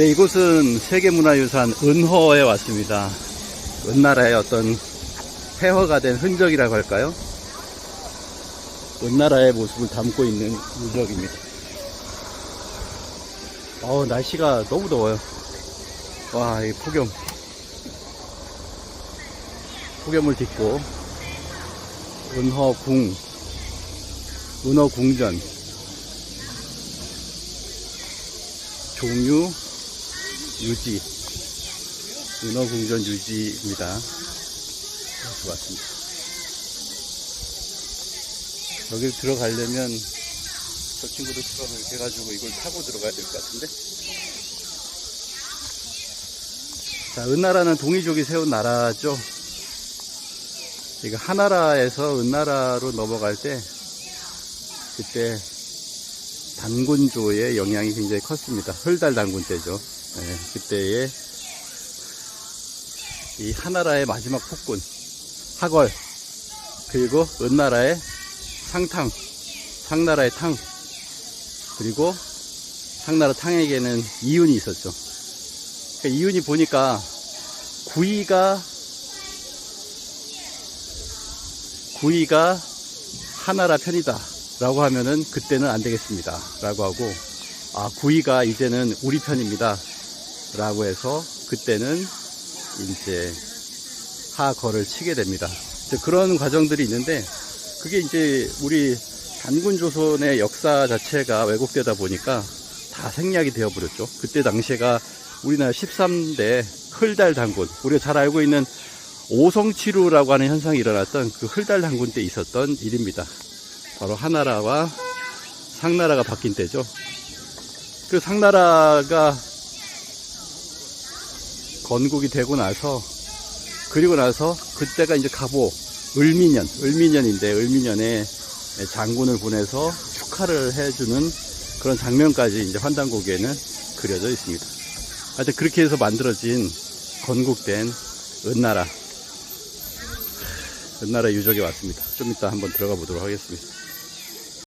네, 이곳은 세계문화유산 은허에 왔습니다. 은나라의 어떤 폐허가 된 흔적이라고 할까요? 은나라의 모습을 담고 있는 유적입니다. 어우, 날씨가 너무 더워요. 와, 이 폭염. 폭염을 딛고, 은허궁, 은허궁전, 종유, 유지, 은허궁전 유지입니다. 왔습니다. 여기 들어가려면 저 친구들처럼 이렇게 해가지고 이걸 타고 들어가야 될 것 같은데. 자, 은나라는 동이족이 세운 나라죠. 이거 하나라에서 은나라로 넘어갈 때 그때 단군조의 영향이 굉장히 컸습니다. 헐달 단군 때죠. 네, 그때의 이 하나라의 마지막 폭군 하걸 그리고 은나라의 상탕 상나라의 탕 그리고 상나라 탕에게는 이윤이 있었죠. 그러니까 이윤이 보니까 구이가 구이가 하나라 편이다 라고 하면은 그때는 안 되겠습니다. 라고 하고 아 구이가 이제는 우리 편입니다. 라고 해서 그때는 이제 하거를 치게 됩니다. 그런 과정들이 있는데 그게 이제 우리 단군 조선의 역사 자체가 왜곡되다 보니까 다 생략이 되어버렸죠. 그때 당시가 우리나라 13대 흘달 단군 우리가 잘 알고 있는 오성치루라고 하는 현상이 일어났던 그 흘달 단군 때 있었던 일입니다. 바로 하나라와 상나라가 바뀐 때죠. 그 상나라가 건국이 되고 나서 그리고 나서 그때가 이제 가보 을미년 을미년인데 을미년에 장군을 보내서 축하를 해주는 그런 장면까지 이제 환단곡에는 그려져 있습니다. 하여튼 그렇게 해서 만들어진 건국된 은나라 은나라 유적에 왔습니다. 좀 이따 한번 들어가 보도록 하겠습니다.